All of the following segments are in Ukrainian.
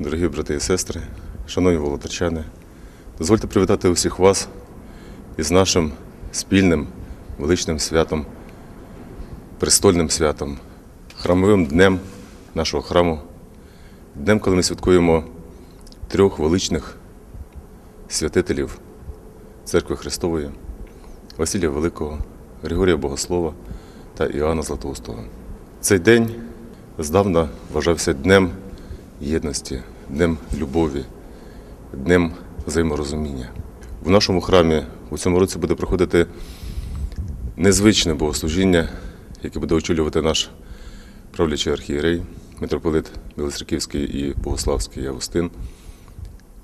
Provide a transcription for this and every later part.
Дорогі брати і сестри, шановні володарчани, дозвольте привітати усіх вас із нашим спільним величним святом, престольним святом, храмовим днем нашого храму, днем, коли ми святкуємо трьох величних святителів Церкви Христової, Василія Великого, Григорія Богослова та Іоанна Златоустого. Цей день здавна вважався днем єдності, днем любові, днем взаєморозуміння. В нашому храмі у цьому році буде проходити незвичне богослужіння, яке буде очолювати наш правлячий архієрей, митрополит Білоцерківський і Богославський Августин.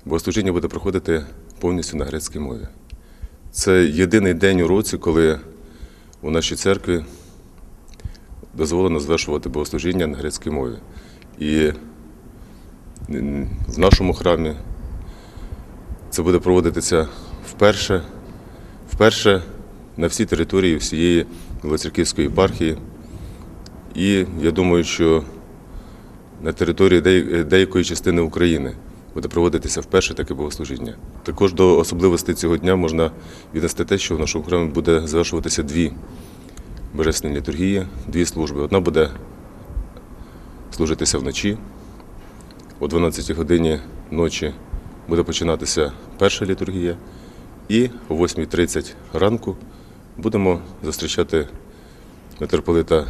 Богослужіння буде проходити повністю на грецькій мові. Це єдиний день у році, коли у нашій церкві дозволено звершувати богослужіння на грецькій мові. І в нашому храмі це буде проводитися вперше, вперше на всій території всієї Білоцерківської єпархії. І я думаю, що на території деякої частини України буде проводитися вперше таке богослужіння. Також до особливостей цього дня можна віднести те, що в нашому храмі буде завершуватися дві божественні літургії, дві служби. Одна буде служитися вночі. О 12 годині ночі буде починатися перша літургія, і о 8.30 ранку будемо зустрічати митрополита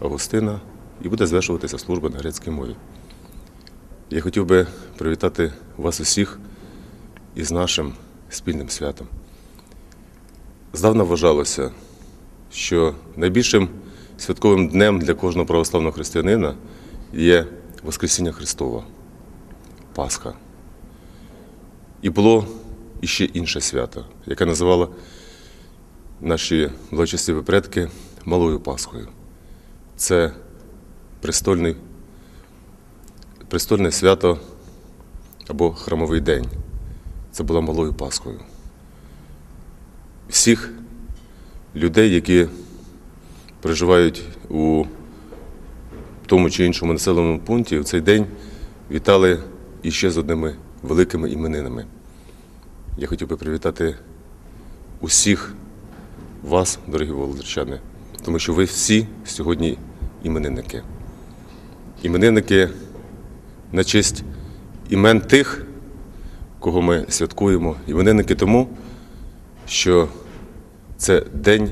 Августина і буде звершуватися служба на грецькій мові. Я хотів би привітати вас усіх із нашим спільним святом. Здавна вважалося, що найбільшим святковим днем для кожного православного християнина є Воскресіння Христова, Пасха. І було іще інше свято, яке називало наші благочестиві предки Малою Пасхою. Це престольний, престольне свято або храмовий день. Це була Малою Пасхою. Всіх людей, які проживають у тому чи іншому населеному пункті, в цей день вітали іще з одними великими іменинами. Я хотів би привітати усіх вас, дорогі володарчани, тому що ви всі сьогодні іменинники. Іменинники на честь імен тих, кого ми святкуємо. Іменинники тому, що це день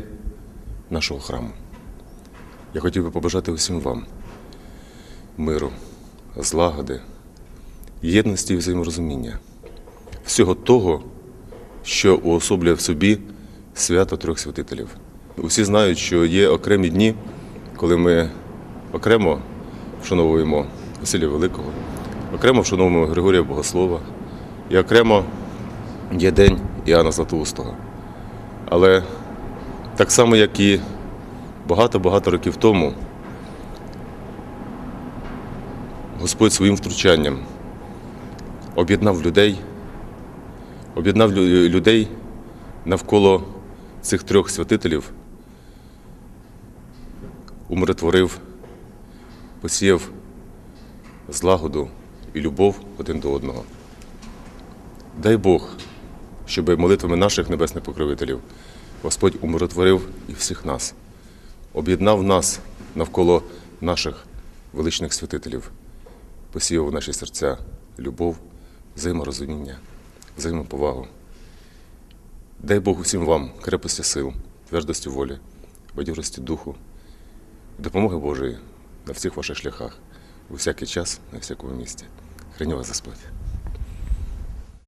нашого храму. Я хотів би побажати усім вам миру, злагоди, єдності і взаєморозуміння, всього того, що уособлює в собі свято трьох святителів. Усі знають, що є окремі дні, коли ми окремо вшановуємо Василія Великого, окремо вшановуємо Григорія Богослова і окремо є День Іоанна Златоустого. Але так само, як і багато-багато років тому, Господь своїм втручанням об'єднав людей, об'єднав людей навколо цих трьох святителів, умиротворив, посіяв злагоду і любов один до одного. Дай Бог, щоб молитвами наших небесних покровителів Господь умиротворив і всіх нас, об'єднав нас навколо наших величних святителів, посіяв у наші серця любов, взаєморозуміння, взаємоповагу. Дай Бог усім вам крепості сил, твердості волі, бадьорості духу, допомоги Божої на всіх ваших шляхах, у всякий час, на всякому місці. Храні вас Господь.